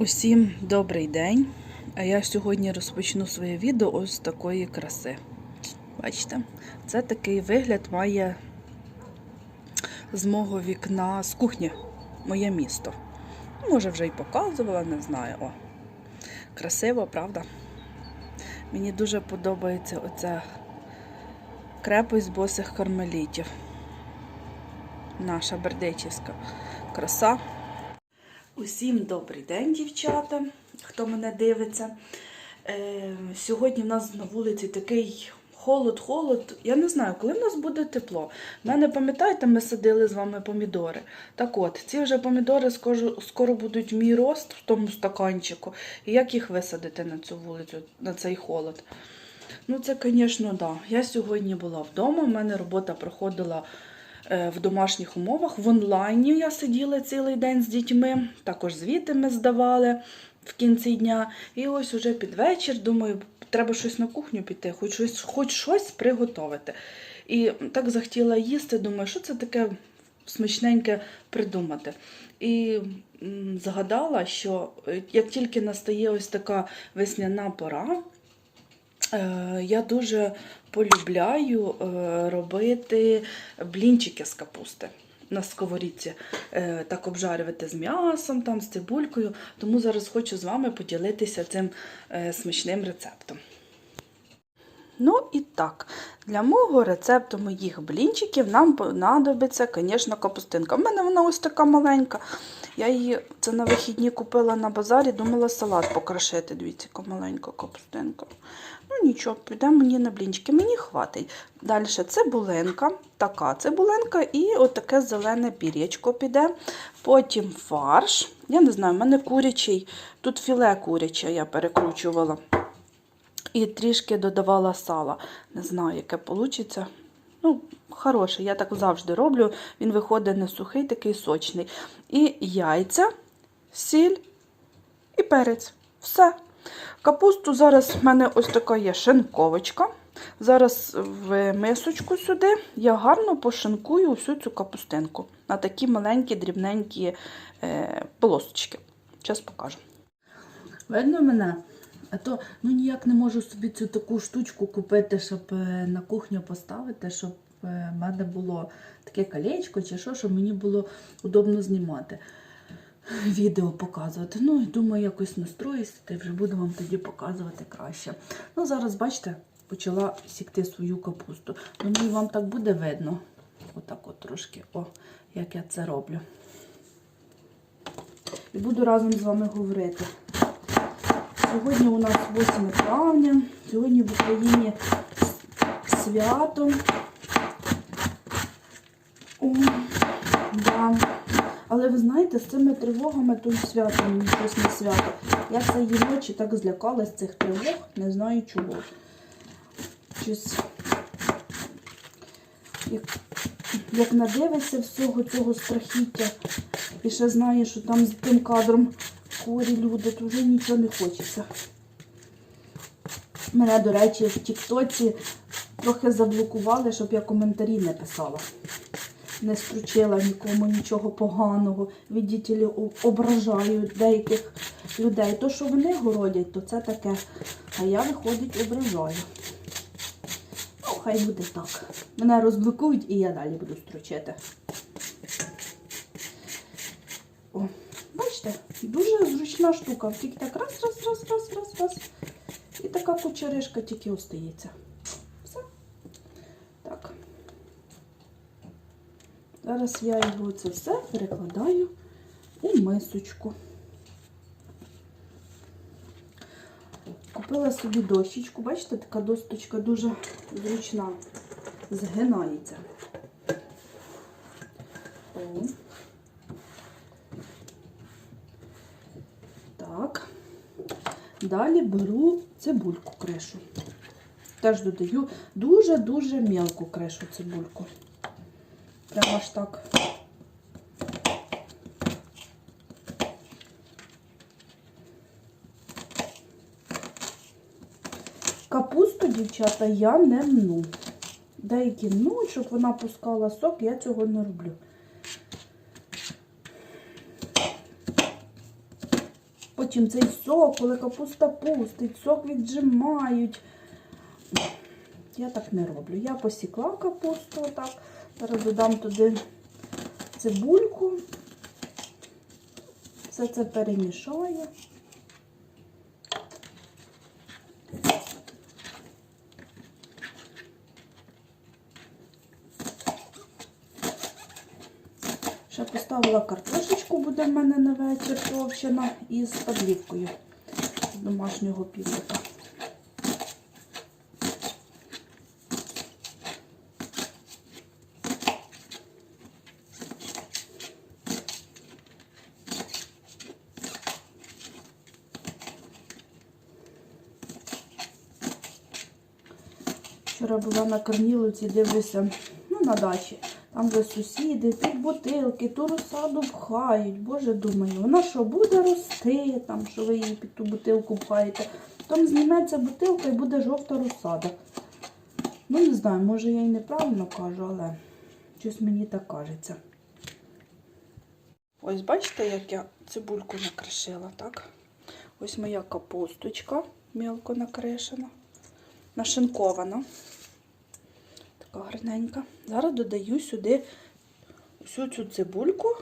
Усім добрий день! А я сьогодні розпочну своє відео ось такої краси. Бачите, це такий вигляд має з мого вікна з кухні, моє місто. Може, вже й показувала, не знаю. О, красиво, правда? Мені дуже подобається оця крепость босих кармелітів. Наша бердичівська краса. Усім добрий день, дівчата, хто мене дивиться. Е, сьогодні в нас на вулиці такий холод-холод. Я не знаю, коли в нас буде тепло. У мене, пам'ятаєте, ми садили з вами помідори. Так от, ці вже помідори скоро, скоро будуть мій рост в тому стаканчику. І як їх висадити на цю вулицю, на цей холод? Ну, це, звісно, да. Я сьогодні була вдома, у мене робота проходила в домашніх умовах. В онлайні я сиділа цілий день з дітьми, також звіти ми здавали в кінці дня. І ось уже під вечір, думаю, треба щось на кухню піти, хоч щось, хоч щось приготувати. І так захотіла їсти, думаю, що це таке смачненьке придумати. І згадала, що е, як тільки настає ось така весняна пора, Е, Я дуже полюбляю е, робити блінчики з капусти на сковорідці, Е, так обжарювати з м'ясом, там, з цибулькою. Тому зараз хочу з вами поділитися цим е, смачним рецептом. Ну і так, для мого рецепту моїх блінчиків нам понадобиться, звісно, капустинка. У мене вона ось така маленька. Я її це на вихідні купила на базарі, думала салат покрошити. Дивіться, яка маленька капустинка. Нічого, піде мені на блінчики, мені хватить. Далі цибулинка, така цибулинка і отаке зелене пір'ячко піде. Потім фарш. Я не знаю, в мене курячий, тут філе куряче я перекручувала. І трішки додавала сала. Не знаю, яке вийде. Ну, хороше, я так завжди роблю. Він виходить не сухий, такий сочний. І яйця, сіль і перець. Все. Капусту зараз в мене ось така є шинковочка. Зараз в мисочку сюди я гарно пошинкую всю цю капустинку на такі маленькі, дрібненькі е, полосочки. Зараз покажу. Видно мене? А то ну ніяк не можу собі цю таку штучку купити, щоб е, на кухню поставити, щоб е, в мене було таке колечко чи що, щоб мені було удобно знімати. Відео показувати. Ну і думаю, якось настроюся, та вже буду вам тоді показувати краще. Ну, зараз, бачите, почала сікти свою капусту. Думаю, вам так буде видно. Отак от трошки, о, як я це роблю. І буду разом з вами говорити. Сьогодні у нас 8 травня, сьогодні в Україні свято. О, да. Але ви знаєте, з цими тривогами тут свято, щось не свято. Я цієї ночі так злякалась цих тривог, не знаю чого. Щось, як, як надивишся всього цього страхіття, і ще знаєш, що там з тим кадром хворі люди, то вже нічого не хочеться. Мене, до речі, в Тіктоці трохи заблокували, щоб я коментарі не писала. Не стручила нікому нічого поганого. Віддітелі ображають деяких людей. То, що вони городять, то це таке. А я, виходить, ображаю. Ну, хай буде так. Мене розблокують і я далі буду стручити. О, бачите, дуже зручна штука. Тільки так раз, раз, раз, раз, раз, раз. І така кучеришка тільки остається. Все. Так. Зараз я його це все перекладаю у мисочку. Купила собі дощечку, бачите, така досточка дуже зручна, згинається. О. Так. Далі беру цибульку крешу. Теж додаю дуже-дуже мелку крешу цибульку. Прямо аж так. Капусту, дівчата, я не мну. Деякі мнуть, щоб вона пускала сок, я цього не роблю. Потім цей сок, коли капуста пустить, сок віджимають. Я так не роблю. Я посікла капусту отак. Зараз додам туди цибульку. Все це перемішаю. Ще поставила картошечку, буде в мене на вечір товщина із подлівкою з домашнього півника. Вчора була на Корніловці, дивлюся, ну, на дачі. Там вже сусіди, тут бутилки, ту розсаду пхають. Боже, думаю, вона що буде рости, там, що ви її під ту бутилку пхаєте. Потім зніметься бутилка і буде жовта розсада. Ну, не знаю, може я й неправильно кажу, але щось мені так кажеться. Ось бачите, як я цибульку накришила, так? Ось моя капусточка мілко накришена, нашинкована. Така гарненька. Зараз додаю сюди всю цю цибульку,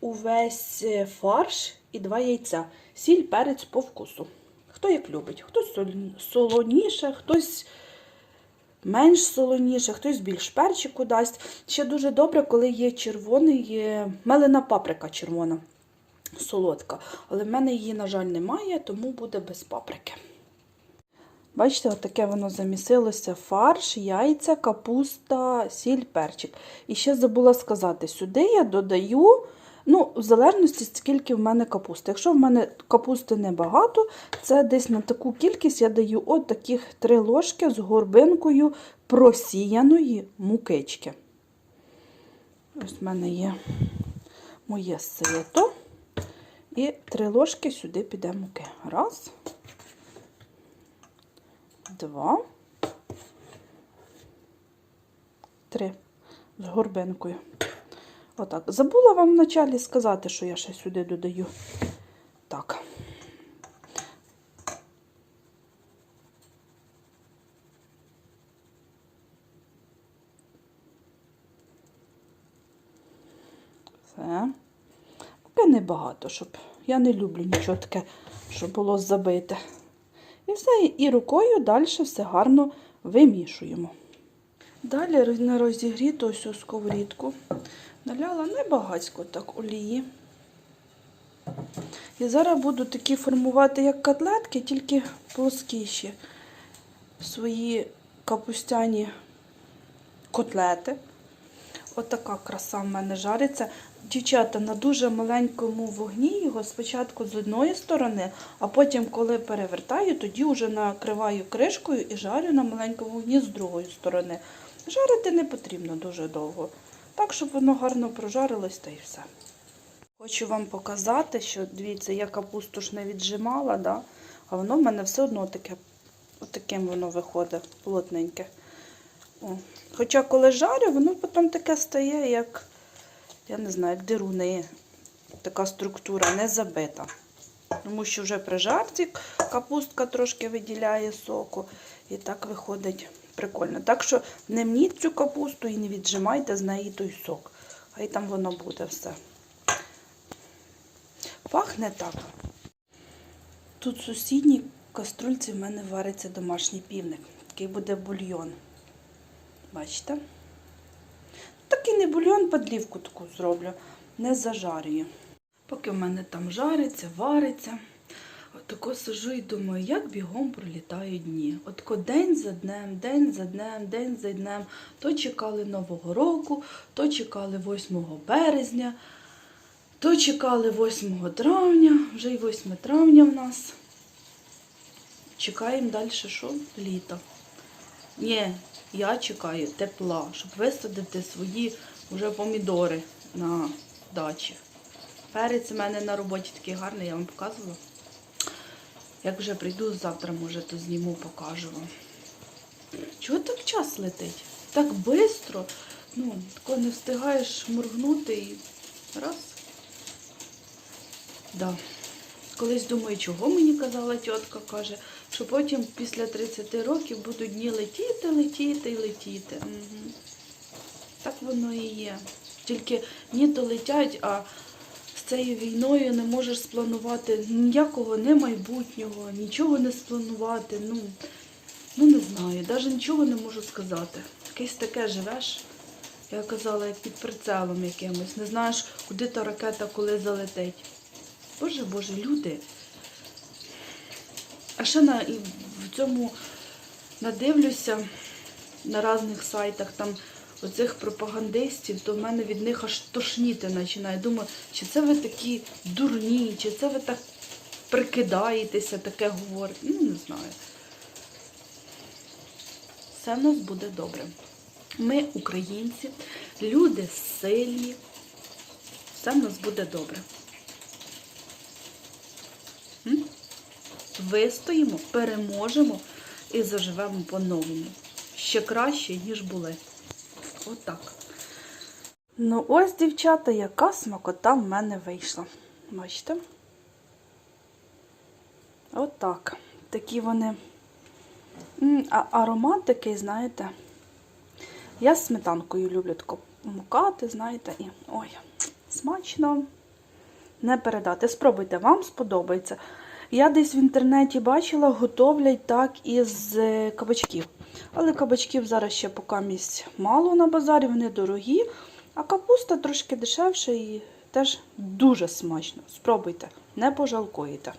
увесь е, фарш і два яйця. Сіль, перець по вкусу. Хто як любить. Хтось солоніше, хтось менш солоніше, хтось більш перчику дасть. Ще дуже добре, коли є червоний, мелена паприка червона, солодка. Але в мене її, на жаль, немає, тому буде без паприки. Бачите, отаке воно замісилося: фарш, яйця, капуста, сіль, перчик. І ще забула сказати, сюди я додаю, ну, в залежності, скільки в мене капусти. Якщо в мене капусти небагато, це десь на таку кількість я даю от таких три ложки з горбинкою просіяної мукички. Ось в мене є моє сито. І три ложки сюди піде муки. Раз два, три з горбинкою. Отак. Забула вам вначалі сказати, що я ще сюди додаю. Так. Все. Поки небагато, щоб я не люблю нічого таке, щоб було забите. І все, і рукою далі все гарно вимішуємо. Далі на розігріту ось цю сковорідку наляла небагацько так олії. І зараз буду такі формувати, як котлетки, тільки плоскіші свої капустяні котлети. Отака краса в мене жариться. Дівчата, на дуже маленькому вогні його спочатку з одної сторони, а потім, коли перевертаю, тоді вже накриваю кришкою і жарю на маленькому вогні з другої сторони. Жарити не потрібно дуже довго. Так, щоб воно гарно прожарилось та й все. Хочу вам показати, що дивіться, я капусту ж не віджимала, да? а воно в мене все одно таке, отаким воно виходить, плотненьке. О. Хоча коли жарю, воно потім таке стає, як, я не знаю, як дируни. Така структура не забита. Тому що вже при жарці капустка трошки виділяє соку. І так виходить прикольно. Так що не мніть цю капусту і не віджимайте з неї той сок. Хай там воно буде все. Пахне так. Тут в сусідній каструльці в мене вариться домашній півник. Такий буде бульйон. Бачите? Такий не бульйон, подлівку таку зроблю, не зажарюю. Поки в мене там жариться, вариться. Отако сижу і думаю, як бігом пролітають дні. Отко день за днем, день за днем, день за днем. То чекали Нового року, то чекали 8 березня, то чекали 8 травня, вже й 8 травня в нас. Чекаємо далі, що? Літо. Ні, я чекаю тепла, щоб висадити свої вже помідори на дачі. Перець у мене на роботі такий гарний, я вам показувала. Як вже прийду завтра, може, то зніму, покажу вам. Чого так час летить? Так швидко. Ну, тако не встигаєш моргнути і раз. Да. Колись думаю, чого мені казала тітка, каже, що потім після 30 років будуть дні летіти, летіти і летіти. Угу. Так воно і є. Тільки дні то летять, а з цією війною не можеш спланувати ніякого не майбутнього, нічого не спланувати. Ну, ну не знаю, навіть нічого не можу сказати. Якесь таке живеш, я казала, як під прицелом якимось. Не знаєш, куди та ракета коли залетить. Боже Боже, люди. А ще на, і в цьому надивлюся на різних сайтах там оцих пропагандистів, то в мене від них аж тошніти починає. Думаю, чи це ви такі дурні, чи це ви так прикидаєтеся, таке говорите. Ну, не знаю. Все в нас буде добре. Ми, українці, люди сильні. Все в нас буде добре. М? Вистоїмо, переможемо і заживемо по-новому. Ще краще, ніж були. Отак. Ну, ось, дівчата, яка смакота в мене вийшла. Бачите? Отак. Такі вони. А аромат такий, знаєте. Я з сметанкою люблю тако мукати, знаєте, і ой, смачно не передати. Спробуйте, вам сподобається. Я десь в інтернеті бачила, готовлять так із е, кабачків. Але кабачків зараз ще поки місць мало на базарі, вони дорогі, а капуста трошки дешевша і теж дуже смачно. Спробуйте, не пожалкуєте.